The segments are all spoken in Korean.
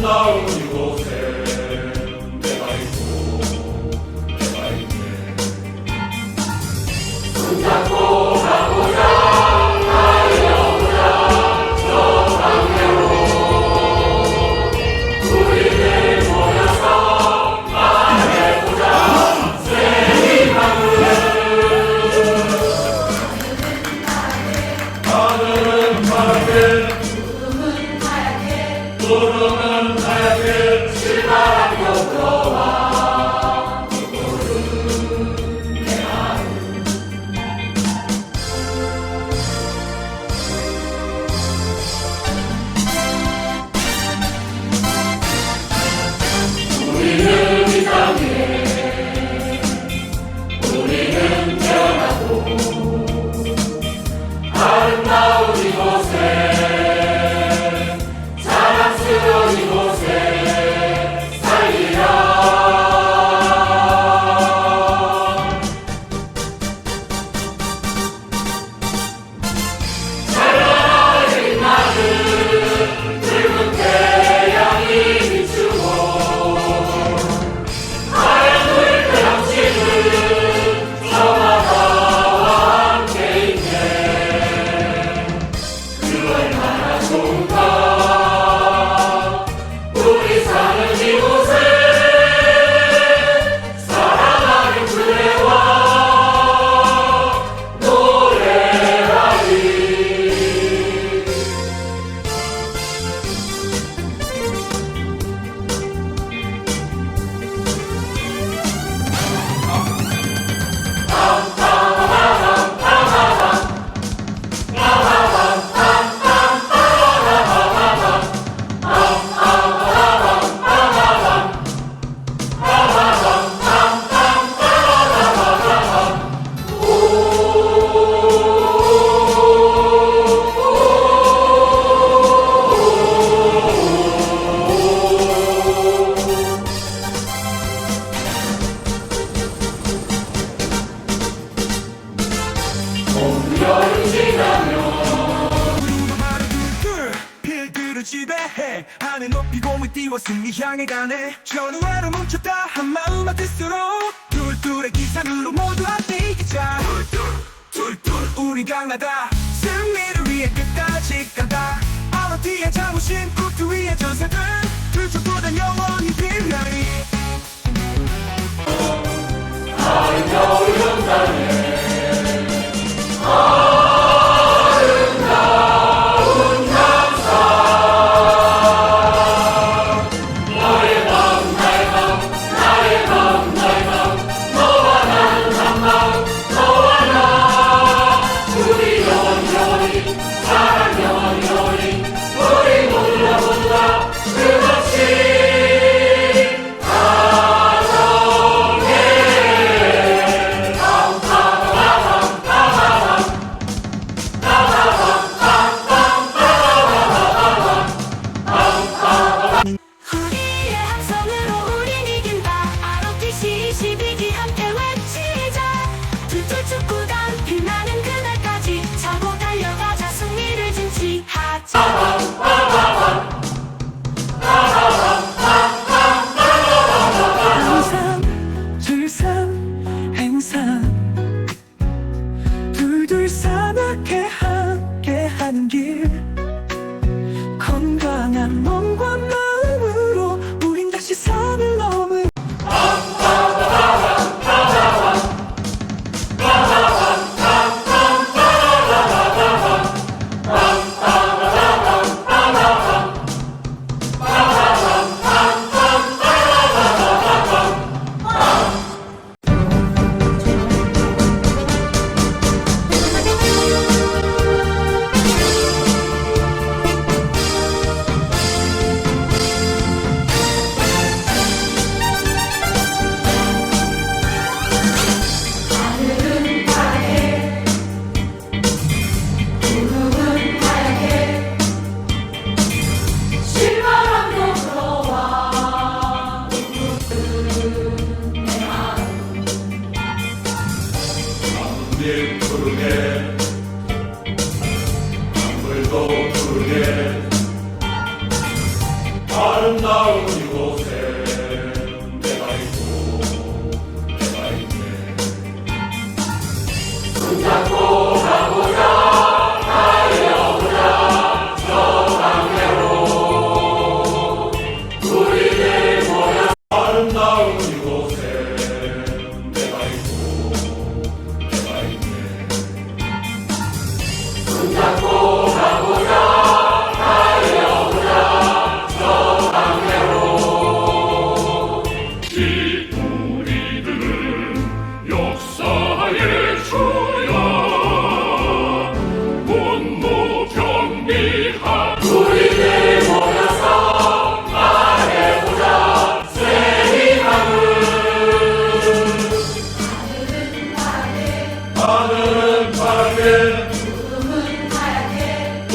No. 해. 하늘 높이 공을 띄워 승리 향해 가네. 전우회로 뭉쳤다. 한 마음 같을수록 툴툴의 기상으로 모두 앞에 이기자. 툴툴 툴툴 우리 강하다. 승리를 위해 끝까지 간다. 아마 뒤에 자부심 국투 위에 전사들. 둘쪽보단 영원히 빛나리 아름다운 이곳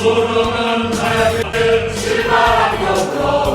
소름난 나의 길을 실망하려고.